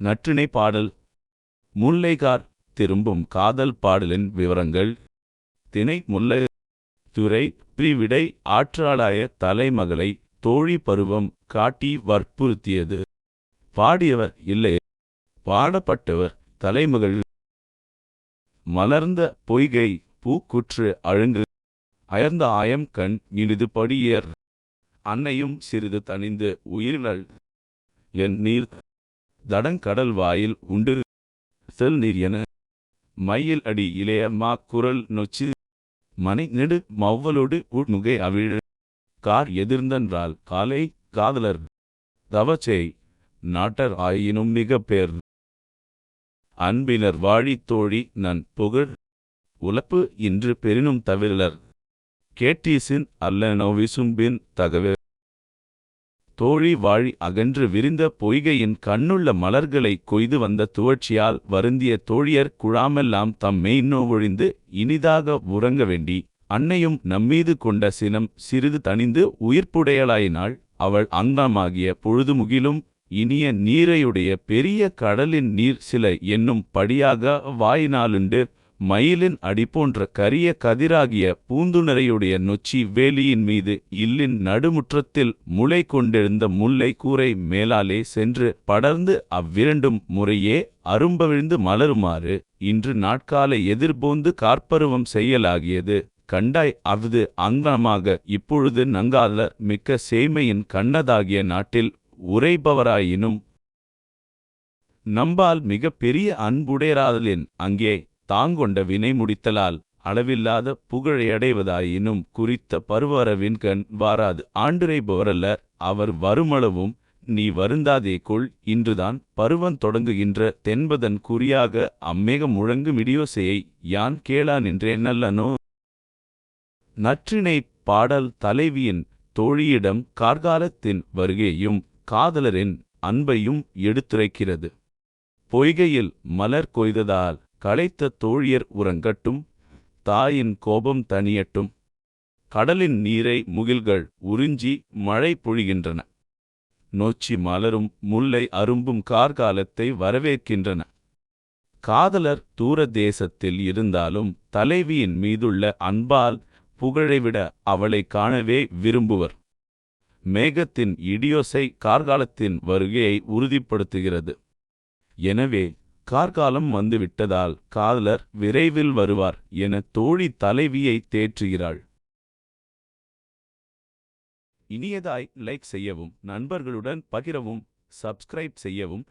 நற்றிணை பாடல். முல்லைகார் திரும்பும் காதல் பாடலின் விவரங்கள். திணை முல்லை துறை பிரிவிடை ஆற்றாளாய தலைமகளை தோழி பருவம் காட்டி வற்புறுத்தியது. பாடியவர் இல்லை. பாடப்பட்டவர் தலைமகள். மலர்ந்த பொய்கை பூக்குற்று அழுங்கு. அயர்ந்த ஆயம் கண் இனிது படியர். அன்னையும் சிறிது தணிந்து உயிரினள். என் நீர் தடங்கடல் வாயில் உண்டு. செல் நீர் என. மயில் அடி இளைய மா குரல் நொச்சு. மனை நெடு மவ்வலோடு உட்முகை அவிழ். கார் எதிர்ந்தன்றால் காலை காதலர். தவச்சை நாட்டர் ஆயினும் மிக பேர். அன்பினர் வாழித் தோழி நன் புகழ். உலப்பு இன்று பெரினும் தவிரலர். கேட்டீசின் அல்லனோ விசும்பின் தகவல் தோழி வாழி அகன்று விரிந்த பொய்கையின் கண்ணுள்ள மலர்களை கொய்து வந்த துவட்சியால் வருந்திய தோழியர் குழாமெல்லாம் தம் மெய்நோ இனிதாக உறங்க வேண்டி அன்னையும் நம்மீது கொண்ட சினம் சிறிது தணிந்து உயிர்ப்புடையலாயினாள். அவள் அங்கமாகிய பொழுதுமுகிலும் இனிய நீரையுடைய பெரிய கடலின் நீர் சில என்னும் படியாக வாயினாலுண்டு மயிலின் அடி போன்ற கரிய கதிராகிய பூந்துணரையுடைய நொச்சி வேலியின் மீது இல்லின் நடுமுற்றத்தில் முளை கொண்டிருந்த முல்லை கூரை மேலாலே சென்று படர்ந்து அவ்விரண்டும் முறையே அரும்பவிழ்ந்து மலருமாறு இன்று நாட்கால எதிர்போந்து கார்ப்பருவம் செய்யலாகியது. கண்டாய் அவ்து அங்கமாக இப்பொழுது நங்காதல மிக்க சேமையின் கண்ணதாகிய நாட்டில் உரைபவராயினும் நம்பால் மிக பெரிய அன்புடையராதலின் அங்கே தாங்கொண்ட வினை முடித்தலால் அளவில்லாத புகழையடைவதாயினும் குறித்த பருவரவின் கண் வாராது. ஆண்டுரைபவரல்ல அவர் வருமளவும் நீ வருந்தாதே கொள். இன்றுதான் பருவம் தொடங்குகின்ற தென்பதன் குறியாக அம்மேக முழங்கு மிடியோசையை யான் கேளா நின்றேன் நல்லனோ? நற்றினை பாடல் தலைவியின் தோழியிடம் கார்காலத்தின் வருகையும் காதலரின் அன்பையும் எடுத்துரைக்கிறது. பொய்கையில் மலர் கொய்ததால் களைத்த தோழியர் உறங்கட்டும் தாயின் கோபம் தனியட்டும் கடலின் நீரை முகில்கள் உறிஞ்சி மழை பொழிகின்றன. நொச்சி மலரும் முல்லை அரும்பும் கார்காலத்தை வரவேற்கின்றன. காதலர் தூர தேசத்தில் இருந்தாலும் தலைவியின் மீதுள்ள அன்பால் புகழைவிட அவளை காணவே விரும்புவர். மேகத்தின் இடியோசை கார்காலத்தின் வருகையை உறுதிப்படுத்துகிறது. எனவே கார்காலம் வந்துவிட்டதால் காதலர் விரைவில் வருவார் என தோழி தலைவியை தேற்றுகிறாள். இனியதாய் லைக் செய்யவும் நண்பர்களுடன் பகிரவும் சப்ஸ்கிரைப் செய்யவும்